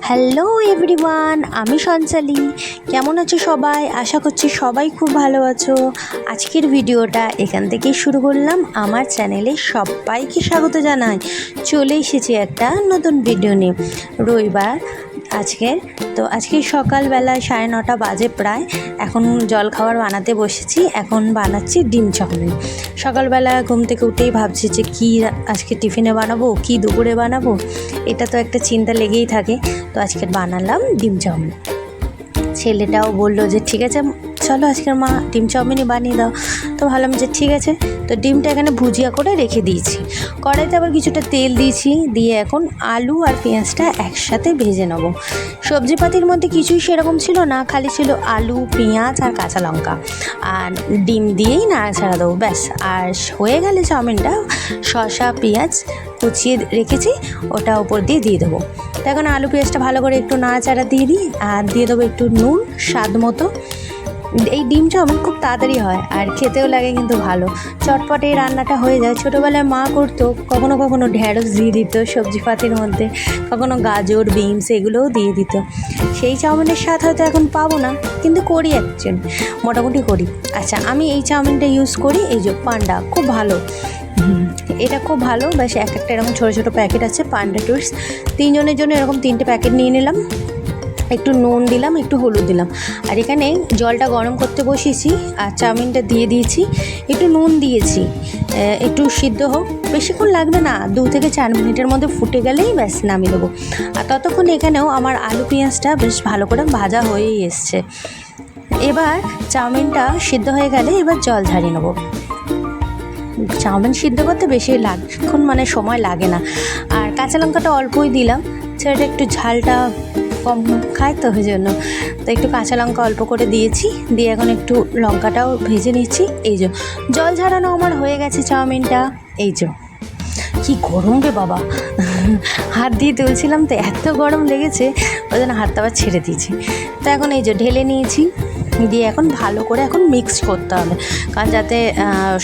Hello everyone আমি সঞ্চালি। কেমন আছো সবাই? আশা করছি সবাই খুব ভালো আছো। আজকের ভিডিওটা এখান থেকেই শুরু করলাম। আমার চ্যানেলে সবাইকে স্বাগত জানাই। চলে এসেছি একটা নতুন ভিডিও নিয়ে। রবিবার আজকের তো আজকে সকালবেলা সাড়ে নটা বাজে প্রায়। এখন জল খাবার বানাতে বসেছি। এখন বানাচ্ছি ডিম চাউমিন। সকালবেলা ঘুম থেকে উঠেই ভাবছি যে কী আজকে টিফিনে বানাবো, কি দুপুরে বানাবো? এটা তো একটা চিন্তা লেগেই থাকে। তো আজকে বানালাম ডিম চাউমিন। ছেলেটাও বলল যে, ঠিক আছে চলো আজকের মা ডিম চাউমিনই বানিয়ে দাও। তো ভাবলাম যে ঠিক আছে, তো ডিমটা এখানে ভুজিয়া করে রেখে দিয়েছি। কড়াইতে আবার কিছুটা তেল দিয়েছি, দিয়ে এখন আলু আর পেঁয়াজটা একসাথে ভেজে নেব। সবজিপাতির মধ্যে কিছুই সেরকম ছিল না, খালি ছিল আলু, পেঁয়াজ আর কাঁচা লঙ্কা। আর ডিম দিয়েই নাড়াচাড়া দেবো, ব্যাস। আর হয়ে গেলে চাউমিনটা শসা, পেঁয়াজ কুচিয়ে রেখেছি, ওটা ওপর দিয়ে দিয়ে দেবো। তো এখন আলু, পেঁয়াজটা ভালো করে একটু নাড়াচাড়া দিয়ে দিই, আর দিয়ে দেবো একটু নুন, স্বাদ মতো। এই ডিম চাউমিন খুব তাড়াতাড়ি হয় আর খেতেও লাগে কিন্তু ভালো। চটপটে রান্নাটা হয়ে যায়। ছোটোবেলায় মা করতো, কখনো কখনো ঢ্যাঁড়স দিয়ে দিত সবজি পাতির মধ্যে, কখনো গাজর, বিনস এগুলোও দিয়ে দিত। সেই চাউমিনের স্বাদ হয়তো এখন পাবো না, কিন্তু করি একজন, মোটামুটি করি। আচ্ছা আমি এই চাউমিনটা ইউজ করি, এই যে পান্ডা, খুব ভালো। এটা খুব ভালো বেশ এক একটা এরকম ছোটো ছোটো প্যাকেট আছে, পান্ডা টুরস তিনজনের জন্য এরকম তিনটে প্যাকেট নিয়ে নিলাম। একটু নুন দিলাম, একটু হলুদ দিলাম। আর এখানে জলটা গরম করতে বসিয়েছি, আর চাউমিনটা দিয়ে দিয়েছি, একটু নুন দিয়েছি একটু সিদ্ধ হোক। বেশিক্ষণ লাগবে না, দু থেকে চার মিনিটের মধ্যে ফুটে গেলেই ব্যাস, নামিয়ে দেবো। আর ততক্ষণ এখানেও আমার আলু পেঁয়াজটা বেশ ভালো করে ভাজা হয়েই এসছে। এবার চাউমিনটা সিদ্ধ হয়ে গেলে এবার জল ঝারিয়ে নেব। চাউমিন সিদ্ধ করতে বেশি লাগক্ষণ মানে সময় লাগে না। আর কাঁচা লঙ্কাটা অল্পই দিলাম, ছেলেটা একটু ঝালটা কম খায় তো ওই জন্য। তো একটু কাঁচা লঙ্কা অল্প করে দিয়েছি, দিয়ে এখন একটু লঙ্কাটাও ভেজে নিচ্ছি। এই যে, জল ঝাড়ানো আমার হয়ে গেছে চাউমিনটা। এই যে, কী গরম রে বাবা। হাত দিয়ে তুলছিলাম, তো এত গরম লেগেছে, ওই জন্য হাতটা আবার ছেড়ে দিয়েছি। তো এখন এই যে ঢেলে নিয়েছি, দিয়ে এখন ভালো করে এখন মিক্স করতে হবে। কারণ যাতে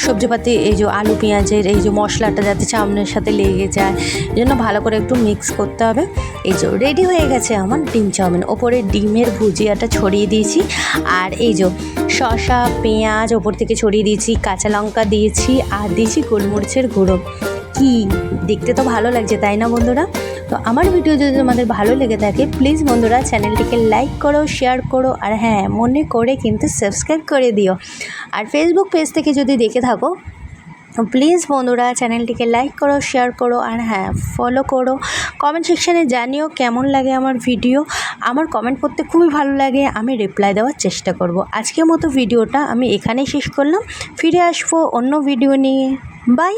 সবজিপাতি, এই যে আলু, পেঁয়াজের এই যে মশলাটা যাতে চাউমিনের সাথে লেগে যায়, এই জন্য ভালো করে একটু মিক্স করতে হবে। এই যে রেডি হয়ে গেছে আমার ডিম চাউমিন। ওপরে ডিমের ভুজিয়াটা ছড়িয়ে দিয়েছি, আর এই যে শসা, পেঁয়াজ, ওপর থেকে ছড়িয়ে দিয়েছি, কাঁচা লঙ্কা দিয়েছি, আর দিয়েছি গোলমরিচের গুঁড়ো। কি? দেখতে তো ভালো লাগছে, তাই না বন্ধুরা? তো আমার ভিডিও যদি তোমাদের ভালো লেগে থাকে প্লিজ বন্ধুরা চ্যানেলটিকে লাইক করো শেয়ার করো, আর হ্যাঁ মনে করে কিন্তু সাবস্ক্রাইব করে দিও। আর ফেসবুক পেজ থেকে যদি দেখে থাকো প্লিজ বন্ধুরা চ্যানেলটিকে লাইক করো শেয়ার করো, আর হ্যাঁ ফলো করো। কমেন্ট সেকশানে জানিও কেমন লাগে আমার ভিডিও আমার কমেন্ট করতে খুবই ভালো লাগে, আমি রিপ্লাই দেওয়ার চেষ্টা করব। আজকের মতো ভিডিওটা আমি এখানেই শেষ করলাম। ফিরে আসব অন্য ভিডিও নিয়ে। বাই